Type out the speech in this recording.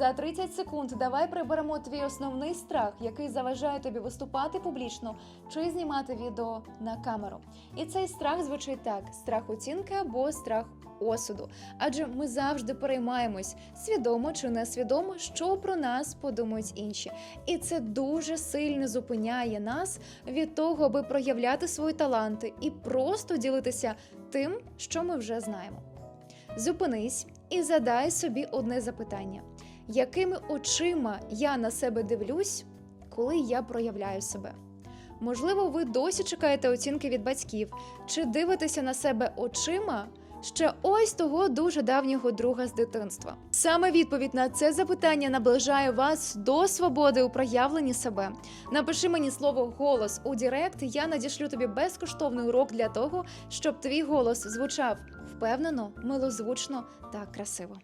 За 30 секунд давай приберемо твій основний страх, який заважає тобі виступати публічно чи знімати відео на камеру. І цей страх звучить так: страх оцінки або страх осуду. Адже ми завжди переймаємось, свідомо чи несвідомо, що про нас подумають інші. І це дуже сильно зупиняє нас від того, аби проявляти свої таланти і просто ділитися тим, що ми вже знаємо. Зупинись і задай собі одне запитання: якими очима я на себе дивлюсь, коли я проявляю себе? Можливо, ви досі чекаєте оцінки від батьків, чи дивитеся на себе очима ще ось того дуже давнього друга з дитинства. Саме відповідь на це запитання наближає вас до свободи у проявленні себе. Напиши мені слово голос у Дірект. Я надішлю тобі безкоштовний урок для того, щоб твій голос звучав впевнено, милозвучно та красиво.